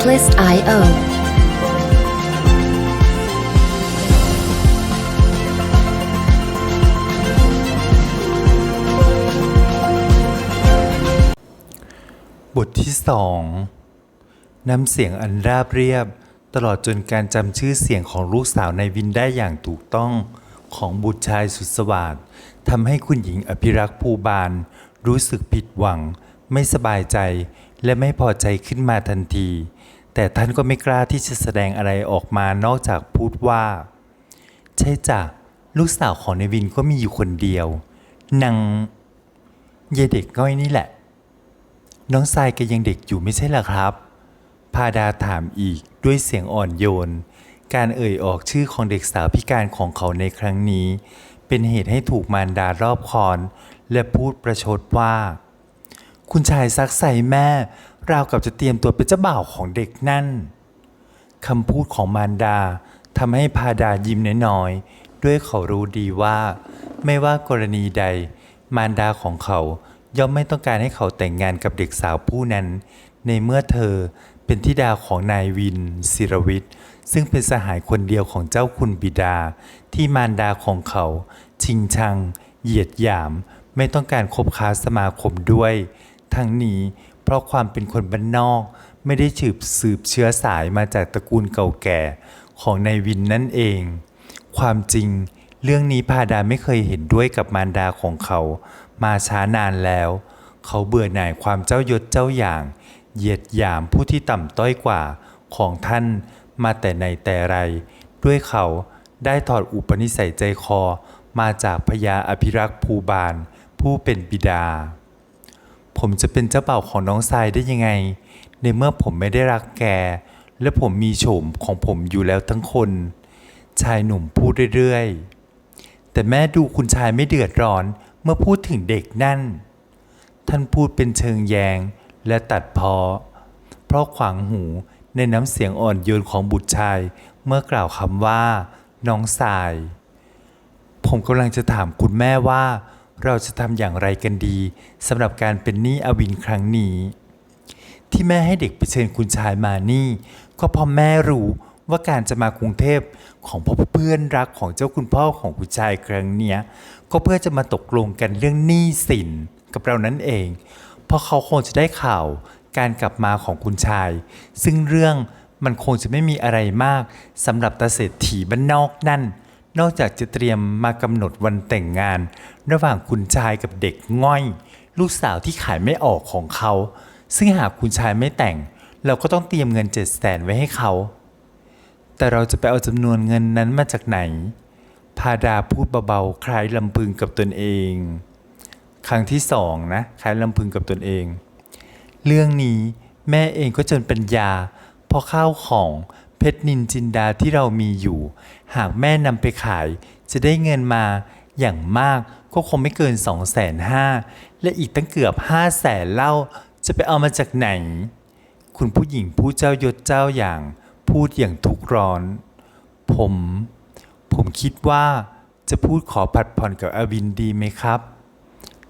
Artlist.io บทที่สองน้ำเสียงอันราบเรียบ ตลอดจนการจำชื่อเสียงของลูกสาวนายวินได้อย่างถูกต้องของบุตรชายสุดสวัสดิ์ทำให้คุณหญิงอภิรักษ์ภูบาล รู้สึกผิดหวัง ไม่สบายใจ และไม่พอใจขึ้นมาทันที แต่ท่านก็ไม่กล้าที่จะแสดงอะไรออกมานอกจากพูดว่า ใช่จ้ะลูกสาวของนายวินก็มีอยู่คนเดียวนางเยเด็กง่อยนี่แหละ น้องทรายแกยังเด็กอยู่ไม่ใช่หรอครับ พาดาถามอีกด้วยเสียงอ่อนโยน การเอ่ยออกชื่อของเด็กสาวพิการของเขาในครั้งนี้ เป็นเหตุให้ถูกมารดารอบคอน และพูดประชดว่า คุณชายซักใส่แม่ ราวกับจะเตรียมตัวเป็นเจ้าบ่าวของเด็กนั่นคำพูดของมารดาทำให้พาดายิ้มน้อยๆ ด้วยเขารู้ดีว่า ไม่ว่ากรณีใด มารดาของเขาย่อมไม่ต้องการให้เขาแต่งงานกับเด็กสาวผู้นั้น ในเมื่อเธอเป็นธิดาของนายวินศิรวิทย์ซึ่งเป็นสหายคนเดียวของเจ้าคุณบิดา ที่มารดาของเขา ชิงชัง เหยียดหยาม ไม่ต้องการคบค้าสมาคมด้วย ทั้งนี้ เพราะความเป็นคนบ้านนอก ไม่ได้สืบสืบเชื้อสายมาจากตระกูลเก่าแก่ของนายวินนั่นเอง ความจริง เรื่องนี้พาดาไม่เคยเห็นด้วยกับมารดาของเขา มาช้านานแล้ว เขาเบื่อหน่ายความเจ้ายศเจ้าอย่าง เหยียดหยามผู้ที่ต่ำต้อยกว่าของท่านมาแต่ในแต่ไร ด้วยเขาได้ถอดอุปนิสัยใจคอมาจากพญาอภิรักษ์ภูบาลผู้เป็นบิดา ผมจะเป็นเจ้าบ่าวของน้องทรายได้ยังไง ในเมื่อผมไม่ได้รักแก และผมมีโฉมของผมอยู่แล้วทั้งคน ชายหนุ่มพูดเรื่อยๆ แต่แม่ดูคุณชายไม่เดือดร้อนเมื่อพูดถึงเด็กนั่น ท่านพูดเป็นเชิงแยงและตัดเพอ เพราะขวางหูในน้ำเสียงอ่อนโยนของบุตรชายเมื่อกล่าวคำว่า น้องสาย ผมกำลังจะถามคุณแม่ว่า เราจะทำอย่างไรกันดีสำหรับการเป็นหนี้อวินครั้งนี้ ที่แม่ให้เด็กไปเชิญคุณชายมานี่ ก็เพราะแม่รู้ว่าการจะมากรุงเทพของพ่อเพื่อนรักของเจ้าคุณพ่อของคุณชายครั้งเนี้ยก็เพื่อจะมาตกลงกันเรื่องหนี้สินกับเรานั่นเอง เพราะเขาคงจะได้ข่าวการกลับมาของคุณชาย ซึ่งเรื่องมันคงจะไม่มีอะไรมากสำหรับตาเศรษฐีบ้านนอกนั่น นอกจากจะเตรียมมากำหนดวันแต่งงาน ระหว่างคุณชายกับเด็กง่อย ลูกสาวที่ขายไม่ออกของเขา ซึ่งหากคุณชายไม่แต่ง เราก็ต้องเตรียมเงินเจ็ดแสนไว้ให้เขา แต่เราจะไปเอาจำนวนเงินนั้นมาจากไหน พาดาพูดเบาๆคล้ายลำพึงกับตนเอง ครั้งที่สองนะคล้ายลำพึงกับตนเอง เรื่องนี้แม่เองก็จนปัญญาพราะข้าวของ เพชรนินจินดาที่เรามีอยู่ หากแม่นำไปขาย จะได้เงินมาอย่างมากก็คงไม่เกิน2องแสนห้าและอีกตั้งเกือบห้าแสนเล่าจะไปเอามาจากไหน คุณผู้หญิงผู้เจ้ายศเจ้าอย่างพูดอย่างทุกร้อน ผม ผมคิดว่าจะพูดขอผัดผ่อนกับอวินดีไหมครับ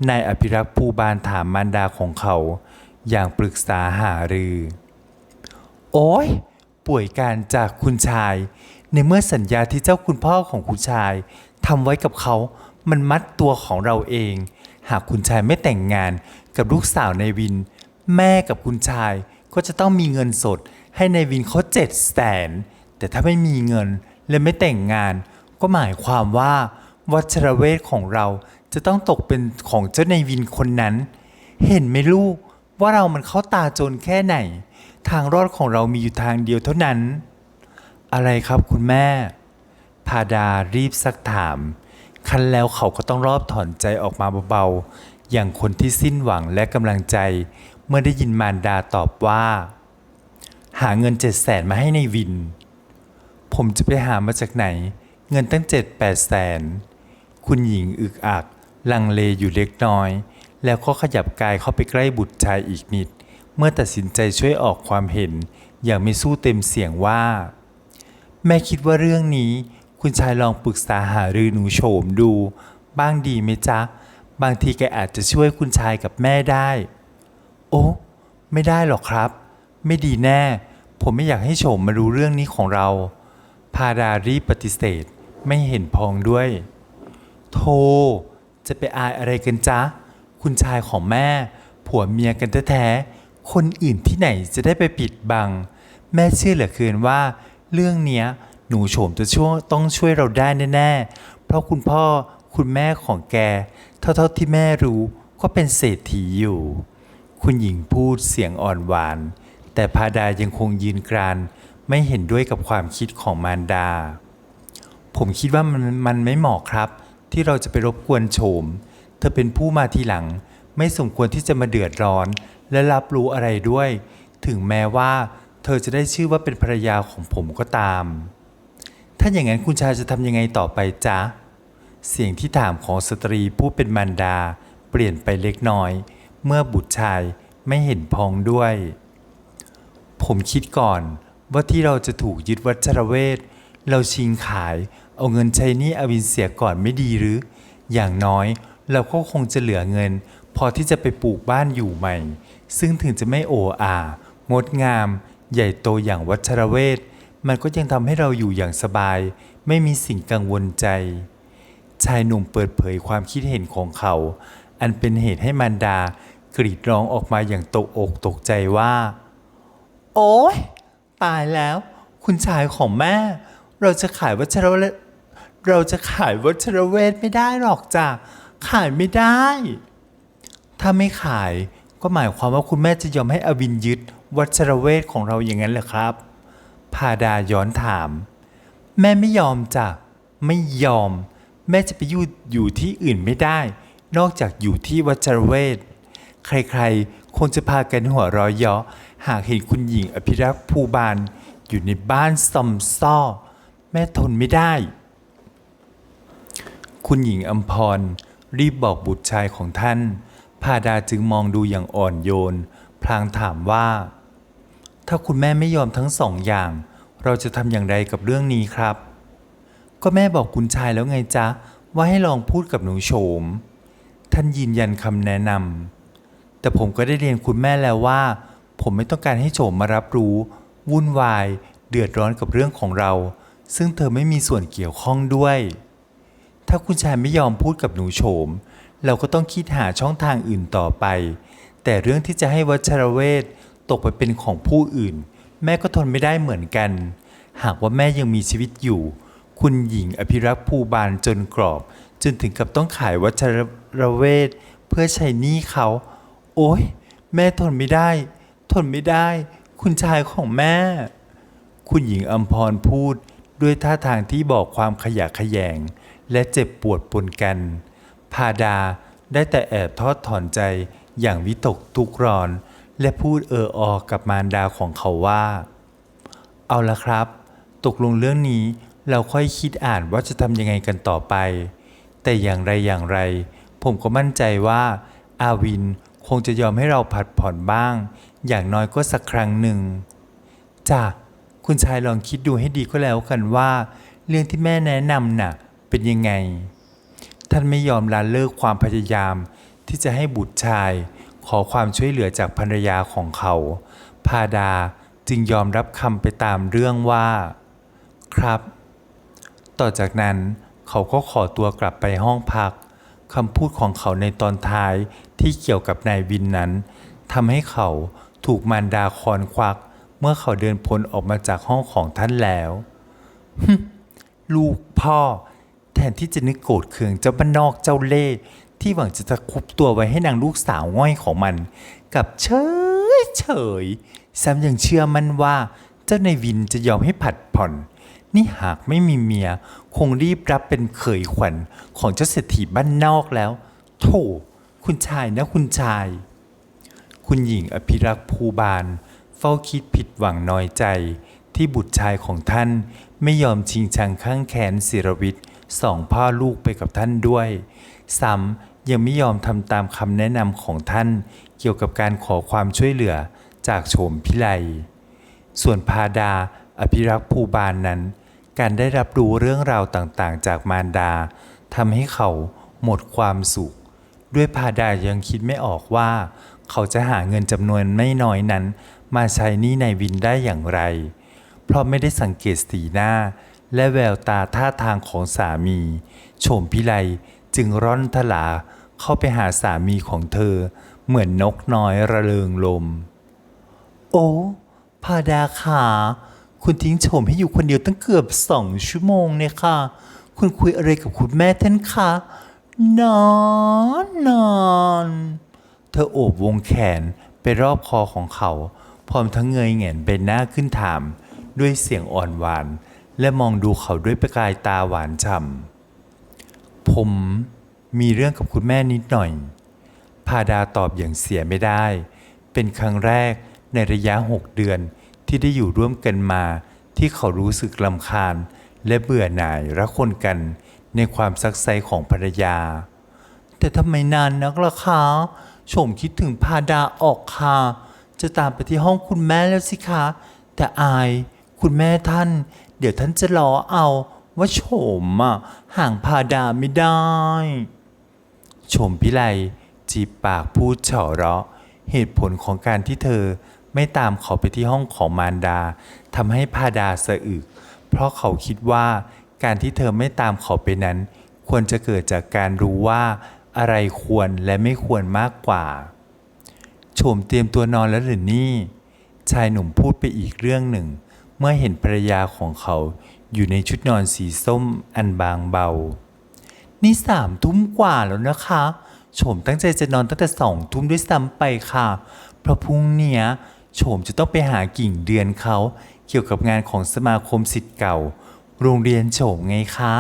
นายอภิรักษ์ภูบาลถามมารดาของเขา อย่างปรึกษาหารือ โอ้ย ป่วยการจากคุณชาย ในเมื่อสัญญาที่เจ้าคุณพ่อของคุณชายทำไว้กับเขา มันมัดตัวของเราเอง หากคุณชายไม่แต่งงานกับลูกสาวในายวิน แม่กับคุณชายก็จะต้องมีเงินสดให้ในายวินเขาเจ็ดแสนแต่ถ้าไม่มีเงินและไม่แต่งงาน ก็หมายความว่า วัชรเวทของเราจะต้องตกเป็นของเจ้านายวินคนนั้น เห็นไหมลูกว่าเรามันเข้าตาจนแค่ไหน ทางรอดของเรามีอยู่ทางเดียวเท่านั้น อะไรครับคุณแม่ พาดารีบซักถาม คันแล้วเขาก็ต้องรอบถอนใจออกมาเบาๆ อย่างคนที่สิ้นหวังและกำลังใจ เมื่อได้ยินมารดาตอบว่า หาเงินเจ็ดแสนมาให้ในวิน ผมจะไปหามาจากไหน เงินตั้งเจ็ดแปดแสน คุณหญิงอึกอัก ลังเลอยู่เล็กน้อย แล้วก็ขยับกายเข้าไปใกล้บุตรชายอีกนิด เมื่อตัดสินใจช่วยออกความเห็น อย่างไม่สู้เต็มเสียงว่า แม่คิดว่าเรื่องนี้ คุณชายลองปรึกษาหารือหนูโฉมดู บ้างดีไหมจ๊ะ บางทีแกอาจจะช่วยคุณชายกับแม่ได้ โอ้ไม่ได้หรอกครับ ไม่ดีแน่ ผมไม่อยากให้โฉมมารู้เรื่องนี้ของเรา พาดารีปฏิเสธไม่เห็นพองด้วยโธ่จะไปอายอะไรกันจ๊ะ คุณชายของแม่ ผัวเมียกันแท้ๆ คนอื่นที่ไหนจะได้ไปปิดบัง แม่เชื่อเหลือเกินว่า เรื่องเนี้ยหนูโฉมจะช่วยต้องช่วยเราได้แน่ๆ เพราะคุณพ่อคุณแม่ของแก เท่าๆที่แม่รู้ก็เป็นเศรษฐีอยู่ คุณหญิงพูดเสียงอ่อนหวาน แต่พาดายังคงยืนกรานไม่เห็นด้วยกับความคิดของมารดา ผมคิดว่ามันมันไม่เหมาะครับ ที่เราจะไปรบกวนโฉม เธอเป็นผู้มาทีหลัง ไม่สมควรที่จะมาเดือดร้อน และรับรู้อะไรด้วย ถึงแม้ว่า เธอจะได้ชื่อว่าเป็นภรรยาของผมก็ตาม ถ้าอย่างนั้นคุณชายจะทำยังไงต่อไปจ๊ะ เสียงที่ถามของสตรีผู้เป็นมารดา เปลี่ยนไปเล็กน้อย เมื่อบุตรชายไม่เห็นพองด้วย ผมคิดก่อนว่าที่เราจะถูกยึดวัชรเวท เราชิงขาย เอาเงินใช้หนี้อวินเสียก่อนไม่ดีหรือ อย่างน้อยเราก็คงจะเหลือเงิน พอที่จะไปปลูกบ้านอยู่ใหม่ ซึ่งถึงจะไม่โอ้อางดงาม ใหญ่โตอย่างวัชรเวทมันก็ยังทำให้เราอยู่อย่างสบาย ไม่มีสิ่งกังวลใจ ชายหนุ่มเปิดเผยความคิดเห็นของเขา อันเป็นเหตุให้มารดากรีดร้องออกมาอย่างตกอกตกใจว่า โอ๊ย ตายแล้ว คุณชายของแม่ เราจะขายวัชรเวทเราจะขายวัชรเวทไม่ได้หรอกจ้ะขายไม่ได้ ถ้าไม่ขายก็หมายความว่าคุณแม่จะยอมให้อวินยึดวัชรเวทของเราอย่างนั้นเหรอครับ พาดาย้อนถาม แม่ไม่ยอมจ้ะ ไม่ยอม แม่จะไปอยู่อยู่ที่อื่นไม่ได้ นอกจากอยู่ที่วัชรเวท ใครๆ คงจะพากันหัวร้อยยาะหากเห็นคุณหญิงอภิรักษ์ภูบาลอยู่ในบ้านซอมซ่อ แม่ทนไม่ได้ คุณหญิงอัมพรรีบบอกบุตรชายของท่าน พาดาจึงมองดูอย่างอ่อนโยน พลางถามว่า ถ้าคุณแม่ไม่ยอมทั้งสองอย่าง เราจะทำอย่างไรกับเรื่องนี้ครับ ก็แม่บอกคุณชายแล้วไงจ๊ะ ว่าให้ลองพูดกับหนูโฉม ท่านยืนยันคำแนะนำแต่ผมก็ได้เรียนคุณแม่แล้วว่า ผมไม่ต้องการให้โฉมมารับรู้ วุ่นวาย เดือดร้อนกับเรื่องของเรา ซึ่งเธอไม่มีส่วนเกี่ยวข้องด้วย ถ้าคุณชายไม่ยอมพูดกับหนูโฉม เราก็ต้องคิดหาช่องทางอื่นต่อไป แต่เรื่องที่จะให้วัชรเวทตกไปเป็นของผู้อื่น แม่ก็ทนไม่ได้เหมือนกัน หากว่าแม่ยังมีชีวิตอยู่ คุณหญิงอภิรักษ์ภูบาลจนกรอบ จนถึงกับต้องขายวัชรเวทเพื่อใช้หนี้เขา โอ๊ยแม่ทนไม่ได้ ทนไม่ได้ คุณชายของแม่ คุณหญิงอัมพรพูดด้วยท่าทางที่บอกความขยะแขยง และเจ็บปวดปนกัน พาดาได้แต่แอบทอดถอนใจอย่างวิตกทุกข์ร้อน และพูดเอออกับมารดาของเขาว่า เอาละครับ ตกลงเรื่องนี้เราค่อยคิดอ่านว่าจะทำยังไงกันต่อไป แต่อย่างไรอย่างไร ผมก็มั่นใจว่า อาวินคงจะยอมให้เราผัดผ่อนบ้าง อย่างน้อยก็สักครั้งหนึ่งจ้ะคุณชายลองคิดดูให้ดีก็แล้วกันว่า เรื่องที่แม่แนะนำน่ะ เป็นยังไง ท่านไม่ยอมละเลิกความพยายาม ที่จะให้บุตรชายขอความช่วยเหลือจากภรรยาของเขา พาดาจึงยอมรับคำไปตามเรื่องว่า ครับ ต่อจากนั้นเขาก็ขอตัวกลับไปห้องพักคำพูดของเขาในตอนท้ายที่เกี่ยวกับนายวินนั้นทำให้เขาถูกมารดาคอนควัก เมื่อเขาเดินพ้นออกมาจากห้องของท่านแล้ว ลูกพ่อ แทนที่จะนึกโกรธเคืองเจ้าบ้านนอกเจ้าเล่ห์ที่หวังจะตะคุบตัวไว้ให้นางลูกสาวง่อยของมัน กับเฉยเฉยซ้ำยังเชื่อมั่นว่า เจ้านายวินจะยอมให้ผัดผ่อน นี่หากไม่มีเมีย คงรีบรับเป็นเขยขวัญของเจ้าเศรษฐีบ้านนอกแล้ว โถคุณชายนะคุณชาย คุณหญิงอภิรักษ์ภูบาล เฝ้าคิดผิดหวังน้อยใจ ที่บุตรชายของท่านไม่ยอมชิงชังข้างแขนศิรวิทย์ สองพ่อลูกไปกับท่านด้วยซ้ำยังไม่ยอมทำตามคำแนะนำของท่านเกี่ยวกับการขอความช่วยเหลือจากโฉมพิไลส่วนพาดาอภิรักษ์ภูบาลนนั้น การได้รับรู้เรื่องราวต่างๆ จากมารดาทำให้เขาหมดความสุข ด้วยพาดายังคิดไม่ออกว่า เขาจะหาเงินจำนวนไม่น้อยนั้น มาใช้หนี่ในวินได้อย่างไร เพราะไม่ได้สังเกตสีหน้า และแววตาท่าทางของสามี โฉมพิไลจึงร่อนทลาเข้าไปหาสามีของเธอ เหมือนนกน้อยระเริงลม โอ้พาดาขาคุณทิ้งโฉมให้อยู่คนเดียวตั้งเกือบสองชั่วโมงเนี่ยค่ะ คุณคุยอะไรกับคุณแม่ท่านคะนอนนอนเธอโอบวงแขนไปรอบคอของเขา พร้อมทั้งเงยแหงนใบหน้าขึ้นถาม ด้วยเสียงอ่อนหวาน และมองดูเขาด้วยประกายตาหวานฉ่ำผมมีเรื่องกับคุณแม่นิดหน่อย พาดาตอบอย่างเสียไม่ได้ เป็นครั้งแรกในระยะหกเดือนที่ได้อยู่ร่วมกันมา ที่เขารู้สึกลำคาญ และเบื่อหน่ายรักคนกันในความซักไซของภรรยา แต่ทำไมนานนักล่ะคะชมคิดถึงพาดาออกค่ะ จะตามไปที่ห้องคุณแม่แล้วสิคะ แต่อายคุณแม่ท่าน เดี๋ยวท่านจะล้อเอาว่าโฉมอะห่างพาดาไม่ได้ชมพิไลจีบปากพูดเฉาะเราะ เหตุผลของการที่เธอไม่ตามเขาไปที่ห้องของมารดาทำให้พาดาสะอึก เพราะเขาคิดว่าการที่เธอไม่ตามเขาไปนั้น ควรจะเกิดจากการรู้ว่าอะไรควรและไม่ควรมากกว่า โฉมเตรียมตัวนอนแล้วหรือนี่ ชายหนุ่มพูดไปอีกเรื่องหนึ่ง เมื่อเห็นภรรยาของเขาอยู่ในชุดนอนสีส้มอันบางเบา นี่สามทุ่มกว่าแล้วนะคะโฉมตั้งใจจะนอนตั้งแต่สองทุ่มด้วยซ้ำไปค่ะ เพราะพรุ่งเนี้ยโฉมจะต้องไปหากิ่งเดือนเขา เกี่ยวกับงานของสมาคมสิทธิ์เก่า โรงเรียนโฉมไงคะ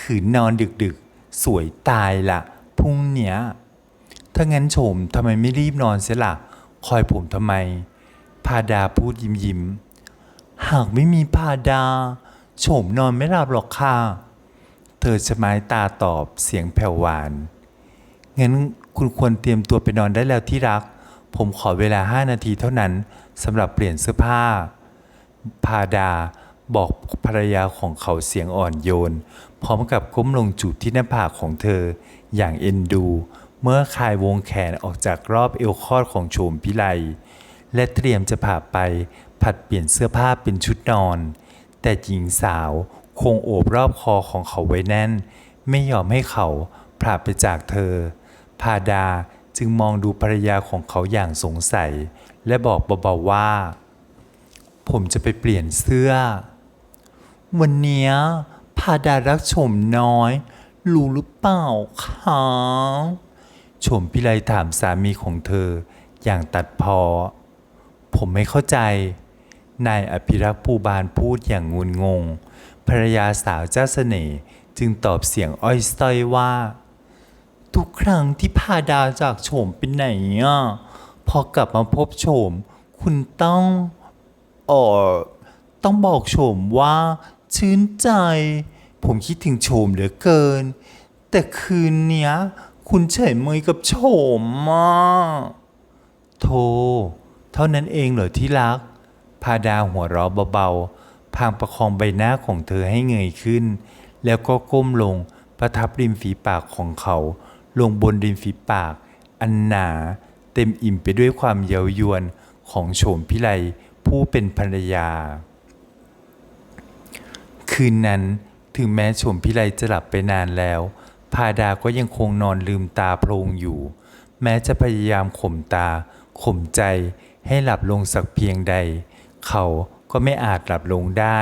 ขืนนอนดึกๆ สวยตายละพรุ่งเนี้ยถ้างั้นโฉมทำไมไม่รีบนอนเสียละ่ะคอยผมทำไม พาดาพูดยิ้มยิ้ม หากไม่มีพาดา โฉมนอนไม่หลับหรอกค่ะ เธอชะไม้ตาตอบเสียงแผ่วหวาน งั้นคุณควรเตรียมตัวไปนอนได้แล้วที่รัก ผมขอเวลาห้านาทีเท่านั้นสำหรับเปลี่ยนเสื้อผ้า พาดาบอกภรรยาของเขาเสียงอ่อนโยน พร้อมกับก้มลงจูบที่หน้าผากของเธอ อย่างเอ็นดู เมื่อคลายวงแขนออกจากรอบเอวคอดของโฉมพิไลและเตรียมจะผ่าไป ผัดเปลี่ยนเสื้อผ้าเป็นชุดนอน แต่หญิงสาวคงโอบรอบคอของเขาไว้แน่น ไม่ยอมให้เขาพลาดไปจากเธอ พาดาจึงมองดูภรรยาของเขาอย่างสงสัย และบอกเบาๆว่า ผมจะไปเปลี่ยนเสื้อ วันนี้พาดารักชมน้อย รู้หรือเปล่าคะชมพิไลถามสามีของเธอ อย่างตัดพอ ผมไม่เข้าใจ นายอภิรักษ์ภูบาลพูดอย่างงุนงง ภรรยาสาวเจ้าเสน่ห์จึงตอบเสียงอ้อยสต้อยว่า ทุกครั้งที่พาดาวจากโฉมไปไหนอะพอกลับมาพบโฉม คุณต้องเออต้องบอกโฉมว่าชื่นใจ ผมคิดถึงโฉมเหลือเกิน แต่คืนเนี้ย คุณเฉยเมยกับโฉมอะโธ่เท่านั้นเองเหรอที่รัก พาดาหัวเราะเบาๆพางประคองใบหน้าของเธอให้เงยขึ้น แล้วก็ก้มลงประทับริมฝีปากของเขา ลงบนริมฝีปาก อันหนา เต็มอิ่มไปด้วยความเย้ายวนของโฉมพิไลผู้เป็นภรรยา คืนนั้นถึงแม้โฉมพิไลจะหลับไปนานแล้ว พาดาก็ยังคงนอนลืมตาโพลงอยู่ แม้จะพยายามข่มตาข่มใจให้หลับลงสักเพียงใด เขาก็ไม่อาจหลับลงได้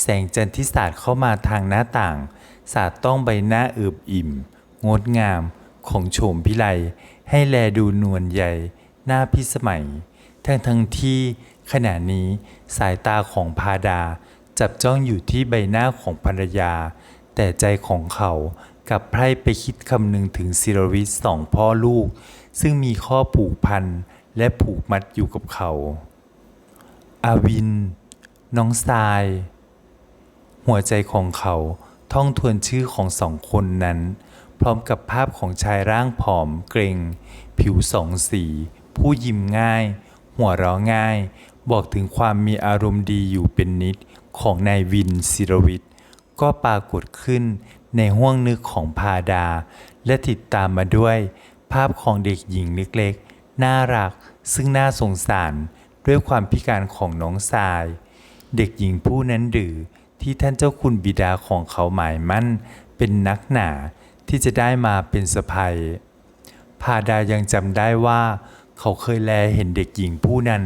แสงจันทร์ที่สาดเข้ามาทางหน้าต่าง สาดต้องใบหน้าอิบอิ่ม งดงามของโฉมพิไลให้แลดูนวลใหญ่หน้าพิสมัย ทั้งทั้งที่ขณะนี้สายตาของพาดาจับจ้องอยู่ที่ใบหน้าของภรรยา แต่ใจของเขากลับไพร่ไปคิดคำนึงถึงศิรวิทสองพ่อลูก ซึ่งมีข้อผูกพันและผูกมัดอยู่กับเขา อาวิน น้องทราย หัวใจของเขาท่องทวนชื่อของสองคนนั้น พร้อมกับภาพของชายร่างผอมเกรง ผิวสองสี ผู้ยิ้มง่าย หัวเราะง่าย บอกถึงความมีอารมณ์ดีอยู่เป็นนิดของนายวินศิรวิทย์ก็ปรากฏขึ้นในห้วงนึกของพาดา และติดตามมาด้วย ภาพของเด็กหญิงเล็กๆ น่ารัก ซึ่งน่าสงสาร ด้วยความพิการของน้องทราย เด็กหญิงผู้นั้นหรือที่ท่านเจ้าคุณบิดาของเขาหมายมั่น เป็นนักหนาที่จะได้มาเป็นสะพายพาดายังจำได้ว่า เขาเคยแลเห็นเด็กหญิงผู้นั้น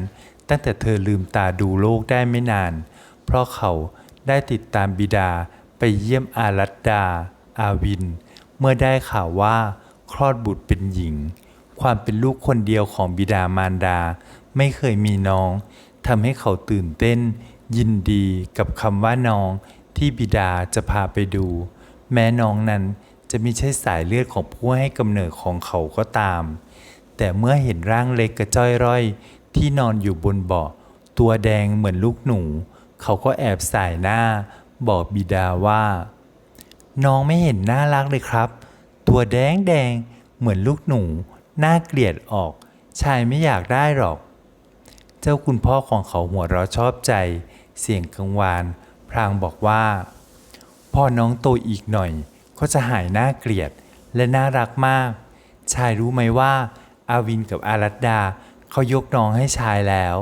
ตั้งแต่เธอลืมตาดูโลกได้ไม่นาน เพราะเขาได้ติดตามบิดาไปเยี่ยมอารัตดา อาวิน เมื่อได้ข่าวว่า คลอดบุตรเป็นหญิง ความเป็นลูกคนเดียวของบิดามารดา ไม่เคยมีน้องทำให้เขาตื่นเต้น ยินดีกับคำว่าน้องที่บิดาจะพาไปดู แม้น้องนั้นจะไม่ใช่สายเลือดของผู้ให้กำเนิดของเขาก็ตาม แต่เมื่อเห็นร่างเล็กกระจ้อยร่อย ที่นอนอยู่บนเบาะตัวแดงเหมือนลูกหนู เขาก็แอบสายหน้า บอกบิดาว่า น้องไม่เห็นน่ารักเลยครับ ตัวแดงแดงเหมือนลูกหนู น่าเกลียดออก ชายไม่อยากได้หรอก เจ้าคุณพ่อของเขาหัวเราะชอบใจ เสียงกังวานพลางบอกว่าพอน้องโตอีกหน่อย ก็จะหายน่าเกลียดและน่ารักมาก ชายรู้ไหมว่า อาวินกับอารัตดาเขายกน้องให้ชายแล้ว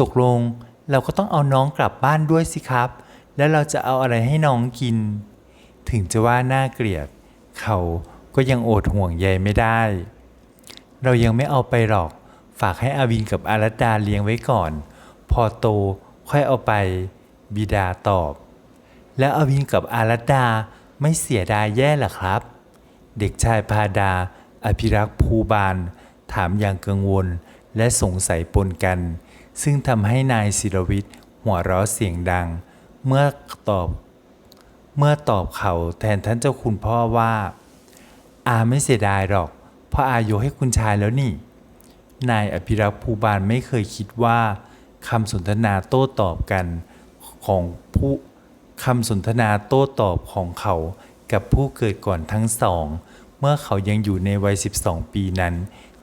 ตกลงเราก็ต้องเอาน้องกลับบ้านด้วยสิครับ แล้วเราจะเอาอะไรให้น้องกิน ถึงจะว่าน่าเกลียด เขาก็ยังโอดห่วงใยไม่ได้ เรายังไม่เอาไปหรอก ฝากให้อาวินกับอารัตดาเลี้ยงไว้ก่อน พอโตค่อยเอาไป บิดาตอบ แล้วอาวินกับอารัตดาไม่เสียดายแย่หรอครับ เด็กชายพาดา อภิรักษ์ภูบาล ถามอย่างกังวลและสงสัยปนกัน ซึ่งทำให้นายศิรวิทย์หัวเราะเสียงดัง เมื่อตอบ เมื่อตอบเขาแทนท่านเจ้าคุณพ่อว่า อาไม่เสียดายหรอก เพราะอายให้คุณชายแล้วนี่ นายอภิรักษ์ภูบาลไม่เคยคิดว่าคำสนทนาโต้ตอบกันของผู้คำสนทนาโต้ตอบของเขากับผู้เกิดก่อนทั้งสอง เมื่อเขายังอยู่ในวัย 12 ปีนั้น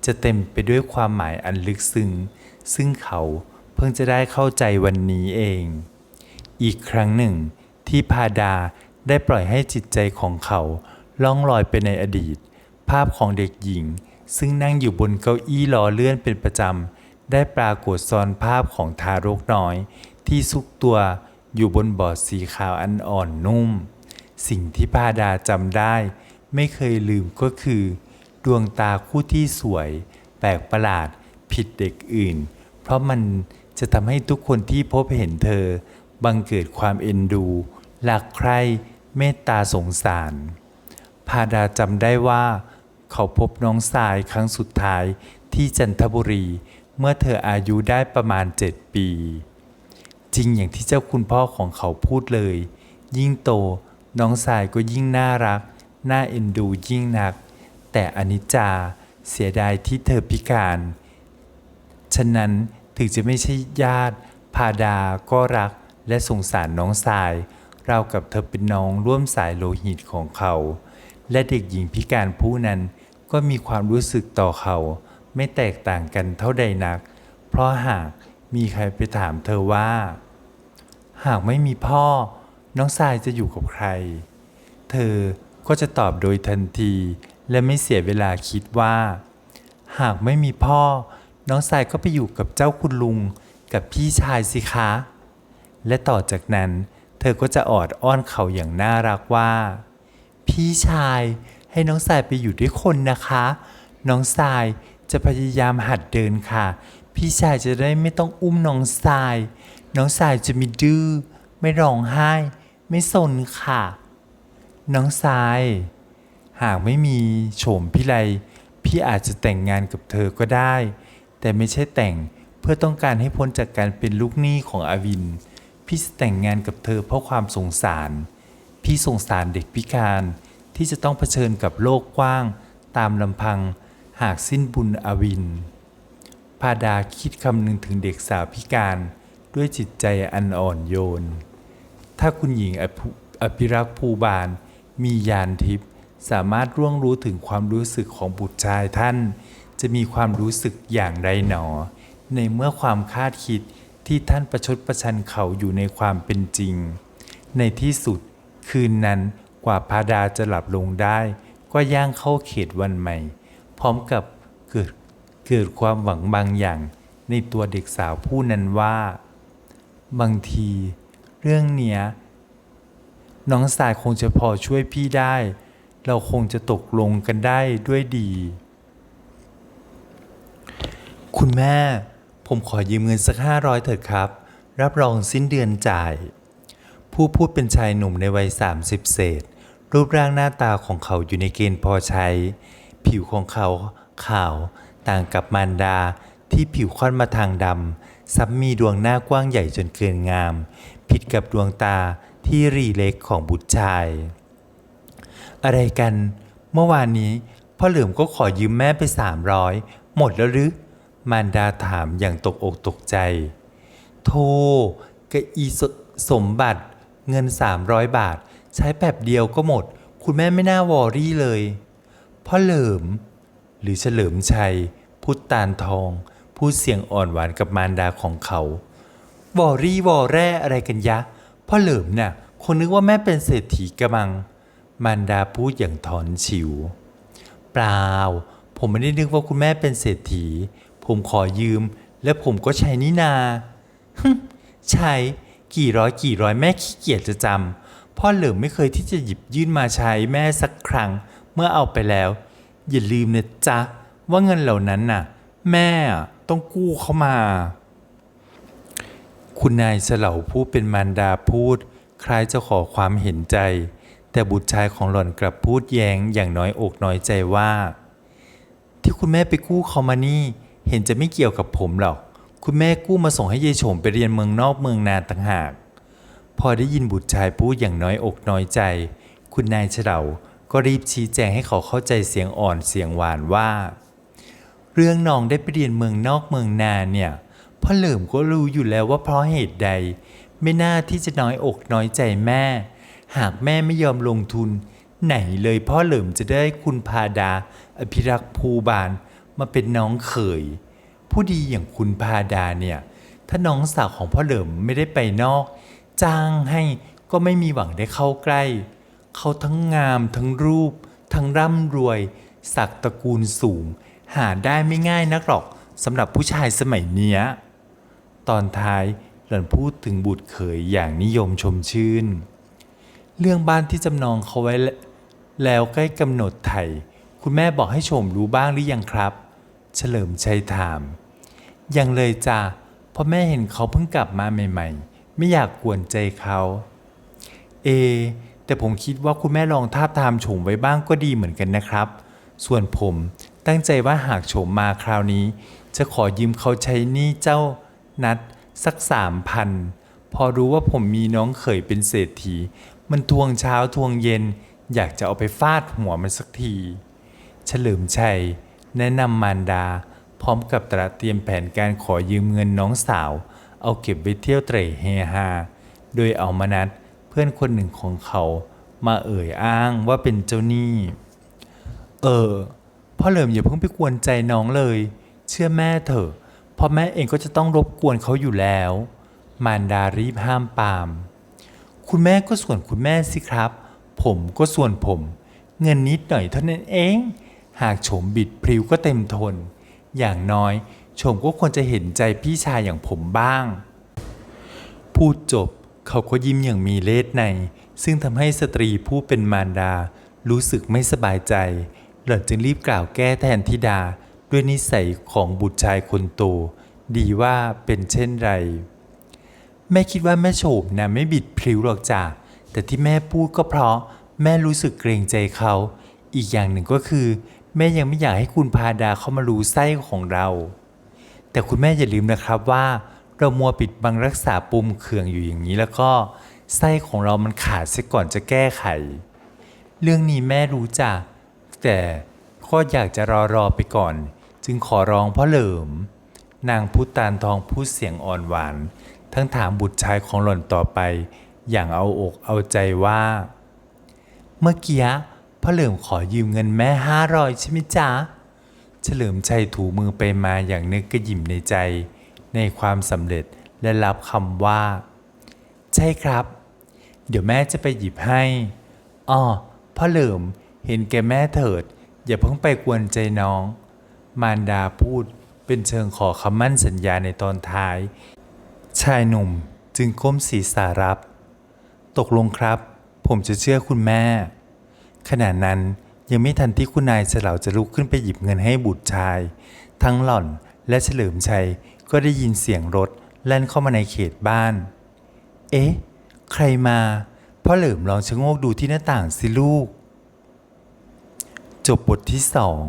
จะเต็มไปด้วยความหมายอันลึกซึ้งซึ่งเขาเพิ่งจะได้เข้าใจวันนี้เอง อีกครั้งหนึ่ง ที่พาดาได้ปล่อยให้จิตใจของเขาล่องลอยไปในอดีต ภาพของเด็กหญิง ซึ่งนั่งอยู่บนเก้าอี้ล้อเลื่อนเป็นประจำ ได้ปรากฏซ้อนภาพของทารกน้อย ที่ซุกตัวอยู่บนบอร์ดสีขาวอันอ่อนนุ่ม สิ่งที่พาดาจำได้ ไม่เคยลืมก็คือ ดวงตาคู่ที่สวย แปลกประหลาดผิดเด็กอื่น เพราะมันจะทำให้ทุกคนที่พบเห็นเธอ บังเกิดความเอ็นดูรักใครเมตตาสงสาร พาดาจำได้ว่า เขาพบน้องสายครั้งสุดท้ายที่จันทบุรีเมื่อเธออายุได้ประมาณเจ็ดปี จริงอย่างที่เจ้าคุณพ่อของเขาพูดเลย ยิ่งโตน้องสายก็ยิ่งน่ารัก น่าเอ็นดูยิ่งนัก แต่อนิจจาเสียดายที่เธอพิการ ฉะนั้นถึงจะไม่ใช่ญาติพาดาก็รักและสงสารน้องสาย เราวกับเธอเป็นน้องร่วมสายโลหิตของเขา และเด็กหญิงพิการผู้นั้น ก็มีความรู้สึกต่อเขา ไม่แตกต่างกันเท่าใดนัก เพราะหากมีใครไปถามเธอว่า หากไม่มีพ่อ น้องสายจะอยู่กับใคร เธอก็จะตอบโดยทันที และไม่เสียเวลาคิดว่า หากไม่มีพ่อ น้องสายก็ไปอยู่กับเจ้าคุณลุงกับพี่ชายสิคะ และต่อจากนั้น เธอก็จะออดอ้อนเขาอย่างน่ารักว่า พี่ชาย ให้น้องสายไปอยู่ด้วยคนนะคะ น้องสายจะพยายามหัดเดินค่ะ พี่ชายจะได้ไม่ต้องอุ้มน้องสาย น้องสายจะไม่ดื้อไม่ร้องไห้ ไม่สนค่ะ น้องสาย หากไม่มีโฉมพิไลพี่อาจจะแต่งงานกับเธอก็ได้ แต่ไม่ใช่แต่งเพื่อต้องการให้พ้นจากการเป็นลูกหนี้ของอวิน พี่จะแต่งงานกับเธอเพราะความสงสาร พี่สงสารเด็กพิการ ที่จะต้องเผชิญกับโลกกว้างตามลำพังหากสิ้นบุญอวิน พาดาคิดคำนึงถึงเด็กสาวพิการด้วยจิตใจอันอ่อนโยน ถ้าคุณหญิงอภิอภิรักษ์ภูบาลมียานทิพย์สามารถร่วงรู้ถึงความรู้สึกของบุตรชายท่าน จะมีความรู้สึกอย่างไรหนอ ในเมื่อความคาดคิดที่ท่านประชดประชันเขาอยู่ในความเป็นจริง ในที่สุด คืนนั้น กว่าพาดาจะหลับลงได้ ก็ย่างเข้าเขตวันใหม่ พร้อมกับเกิดเกิดความหวังบางอย่างในตัวเด็กสาวผู้นั้นว่า บางที เรื่องเนี้ยน้องสายคงจะพอช่วยพี่ได้ เราคงจะตกลงกันได้ด้วยดี คุณแม่ ผมขอยืมเงินสักห้าร้อยเถิดครับ รับรองสิ้นเดือนจ่าย ผู้พูดเป็นชายหนุ่มในวัย30เศษ รูปร่างหน้าตาของเขาอยู่ในเกณฑ์พอใช้ ผิวของเขาขาวต่างกับมารดาที่ผิวค่อนมาทางดำซ้ำมีดวงหน้ากว้างใหญ่จนเกินงาม ผิดกับดวงตาที่รีเล็กของบุตรชาย อะไรกัน เมื่อวานนี้พ่อเหลิมก็ขอยืมแม่ไป300หมดแล้วหรือ มารดาถามอย่างตกอกตกใจ โธ่กะอีสสมบัติเงิน300บาท ใช้แป๊บเดียวก็หมด คุณแม่ไม่น่าวอรี่เลยพ่อเหลิม หรือเฉลิมชัย พูดตาลทอง พูดเสียงอ่อนหวานกับมารดาของเขา วอรี่วอแร่อะไรกันยะ พ่อเหลิมน่ะคงนึกว่าแม่เป็นเศรษฐีกระมัง มารดาพูดอย่างถอนฉิว เปล่า ผมไม่ได้นึกว่าคุณแม่เป็นเศรษฐี ผมขอยืม และผมก็ใช้นี่นาฮึใช้กี่ร้อยกี่ร้อยแม่ขี้เกียจจะจำ พ่อเหลิมไม่เคยที่จะหยิบยื่นมาใช้แม่สักครั้ง เมื่อเอาไปแล้ว อย่าลืมนะจ๊ะ ว่าเงินเหล่านั้นน่ะ แม่ต้องกู้เข้ามา คุณนายเฉลาผู้เป็นมารดาพูด คล้ายจะขอความเห็นใจ แต่บุตรชายของหล่อนกลับพูดแย้งอย่างน้อยอกน้อยใจว่า ที่คุณแม่ไปกู้เขามานี่ เห็นจะไม่เกี่ยวกับผมหรอก คุณแม่กู้มาส่งให้ยายโฉมไปเรียนเมืองนอกเมืองนาต่างหาก พอได้ยินบุตรชายพูดอย่างน้อยอกน้อยใจ คุณนายเฉลาก็รีบชี้แจงให้เขาเข้าใจเสียงอ่อนเสียงหวานว่า เรื่องน้องได้ไปเรียนเมืองนอกเมืองนาเนี่ยพ่อเหลิมก็รู้อยู่แล้วว่าเพราะเหตุใด ไม่น่าที่จะน้อยอกน้อยใจแม่ หากแม่ไม่ยอมลงทุน ไหนเลยพ่อเหลิมจะได้คุณพาดา อภิรักษ์ภูบาลมาเป็นน้องเขย ผู้ดีอย่างคุณพาดาเนี่ยถ้าน้องสาวของพ่อเหลิมไม่ได้ไปนอก จ้างให้ก็ไม่มีหวังได้เข้าใกล้ เขาทั้งงามทั้งรูป ทั้งร่ำรวย ศักตระกูลสูง หาได้ไม่ง่ายนักหรอกสำหรับผู้ชายสมัยเนี้ย ตอนท้ายหล่อนพูดถึงบุตรเขยอย่างนิยมชมชื่น เรื่องบ้านที่จำนองเขาไว้แล้วใกล้กำหนดไถ่คุณแม่บอกให้ชมรู้บ้างหรือยังครับ เฉลิมชัยถาม ยังเลยจ้ะเพราะแม่เห็นเขาเพิ่งกลับมาใหม่ ๆ ไม่อยากกวนใจเขา เอ แต่ผมคิดว่าคุณแม่ลองทาบทามโฉมไว้บ้างก็ดีเหมือนกันนะครับ ส่วนผมตั้งใจว่าหากโฉมมาคราวนี้ จะขอยืมเขาใช้หนี้เจ้านัดสักสามพันพอรู้ว่าผมมีน้องเขยเป็นเศรษฐี มันทวงเช้าทวงเย็น อยากจะเอาไปฟาดหัวมันสักที เฉลิมชัย แนะนำมารดา พร้อมกับตระเตรียมแผนการขอยืมเงินน้องสาว เอาเก็บไว้เที่ยวเตร่เฮฮา โดยเอามานัดเพื่อนคนหนึ่งของเขามาเอ่ยอ้างว่าเป็นเจ้าหนี้ เออ พ่อเหลิมอย่าเพิ่งไปกวนใจน้องเลย เชื่อแม่เถอะเพราะแม่เองก็จะต้องรบกวนเขาอยู่แล้ว มารดารีบห้ามปาม คุณแม่ก็ส่วนคุณแม่สิครับ ผมก็ส่วนผม เงินนิดหน่อยเท่านั้นเอง หากโฉมบิดพริ้วก็เต็มทน อย่างน้อย โฉมก็ควรจะเห็นใจพี่ชายอย่างผมบ้าง พูดจบเขาก็ยิ้มอย่างมีเลสใน ซึ่งทำให้สตรีผู้เป็นมารดา รู้สึกไม่สบายใจ หล่อนจึงรีบกล่าวแก้แทนธิดา ด้วยนิสัยของบุตรชายคนโต ดีว่าเป็นเช่นไร แม่คิดว่าแม่โฉมนะไม่บิดพริ้วหรอกจ้ะแต่ที่แม่พูดก็เพราะแม่รู้สึกเกรงใจเขา อีกอย่างหนึ่งก็คือ แม่ยังไม่อยากให้คุณพาดาเข้ามารู้ไส้ของเรา แต่คุณแม่อย่าลืมนะครับว่าเรามัวปิดบังรักษาปุ่มเคืองอยู่อย่างนี้แล้วก็ไส้ของเรามันขาดเสียก่อนจะแก้ไข เรื่องนี้แม่รู้จ้ะแต่ก็อยากจะรอรอไปก่อน จึงขอร้องพ่อเหลิม นางพุตานทองพูดเสียงอ่อนหวาน ทั้งถามบุตรชายของหล่อนต่อไป อย่างเอาอกเอาใจว่า เมื่อกี้พ่อเหลิมขอยืมเงินแม่ห้าร้อยใช่ไหมจ๊ะ เฉลิมชัยถูมือไปมาอย่างนึกกระหยิมในใจ ในความสำเร็จและรับคำว่า ใช่ครับ เดี๋ยวแม่จะไปหยิบให้อ้อพ่อเหลิมเห็นแกแม่เถิด อย่าเพิ่งไปกวนใจน้อง มารดาพูดเป็นเชิงขอคำมั่นสัญญาในตอนท้าย ชายหนุ่มจึงก้มศีรษะรับ ตกลงครับ ผมจะเชื่อคุณแม่ ขณะนั้น ยังไม่ทันที่คุณนายเฉลาวจะลุกขึ้นไปหยิบเงินให้บุตรชาย ทั้งหล่อนและเฉลิมชัยก็ได้ยินเสียงรถแล่นเข้ามาในเขตบ้าน เอ๊ะ ใครมาพ่อเหลิมลองชะโงกดูที่หน้าต่างสิลูก จบบทที่สอง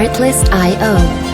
Artlist.io